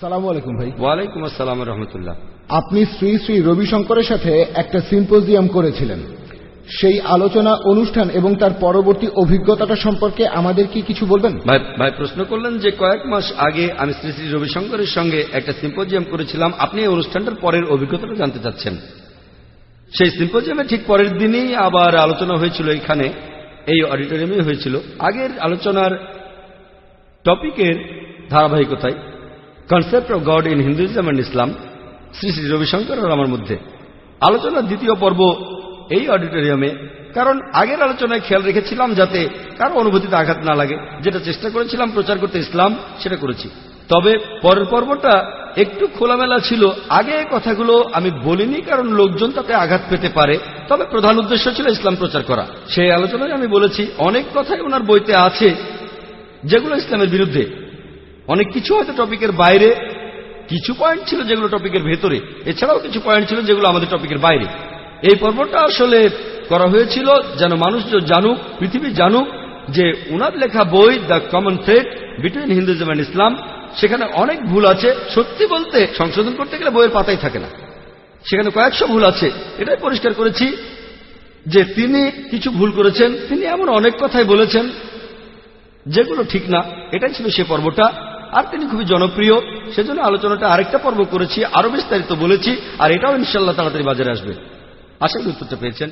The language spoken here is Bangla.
সালাম আলাইকুম ভাই। ওয়ালাইকুম আসসালাম রহমতুল্লাহ। আপনি শ্রী শ্রী রবিশঙ্করের সাথে একটা সিম্পোজিয়াম করেছিলেন। সেই আলোচনা অনুষ্ঠান এবং তার পরবর্তী অভিজ্ঞতাটা সম্পর্কে আমাদের কি কিছু বলবেন? ভাই প্রশ্ন করলেন যে কয়েক মাস আগে আমি শ্রী শ্রী রবিশঙ্করের সঙ্গে একটা সিম্পোজিয়াম করেছিলাম। আপনি এই অনুষ্ঠানটার পরের অভিজ্ঞতাটা জানতে চাচ্ছেন। সেই সিম্পোজিয়ামে ঠিক পরের দিনই আবার আলোচনা হয়েছিল এখানে এই অডিটোরিয়ামে হয়েছিল। আগের আলোচনার টপিকের ধারাবাহিকতায় concept of God in Hinduism and Islam Shri Shri Ravishankar আর আমার মধ্যে। আলোচনার দ্বিতীয় পর্ব এই অডিটোরিয়ামে কারণ আগের আলোচনায় খেয়াল রেখেছিলাম যাতে কারও অনুভূতিতে আঘাত না লাগে। যেটা চেষ্টা করেছিলাম প্রচার করতে ইসলাম, সেটা করেছি। তবে পরের পর্বটা একটু খোলামেলা ছিল। আগে কথাগুলো আমি বলিনি, কারণ লোকজন তাতে আঘাত পেতে পারে। তবে প্রধান উদ্দেশ্য ছিল ইসলাম প্রচার করা। সেই আলোচনায় আমি বলেছি, অনেক কথাই ওনার বইতে আছে, যেগুলো ইসলামের বিরুদ্ধে। অনেক কিছু হয়তো টপিকের বাইরে। কিছু পয়েন্ট ছিল যেগুলো টপিকের ভেতরে। এছাড়াও কিছু পয়েন্ট ছিল যেগুলো আমাদের টপিকের বাইরে। এই পর্বটা আসলে করা হয়েছিল যেন মানুষ জানুক, পৃথিবী জানুক, যে উনার লেখা বই the common thread between Hinduism and Islam সেখানে অনেক ভুল আছে। সত্যি বলতে, সংশোধন করতে গেলে বইয়ের পাতাই থাকে না। সেখানে কয়েকশো ভুল আছে। এটাই পরিষ্কার করেছি যে তিনি কিছু ভুল করেছেন। তিনি এমন অনেক কথাই বলেছেন যেগুলো ঠিক না। এটাই ছিল সে পর্বটা। আর তিনি খুবই জনপ্রিয়, সেজন্য আলোচনাটা আরেকটা পর্ব করেছি, আরও বিস্তারিত বলেছি, আর এটাও ইনশাল্লাহ তাড়াতাড়ি বাজারে আসবে। আশা করি উত্তরটা পেয়েছেন।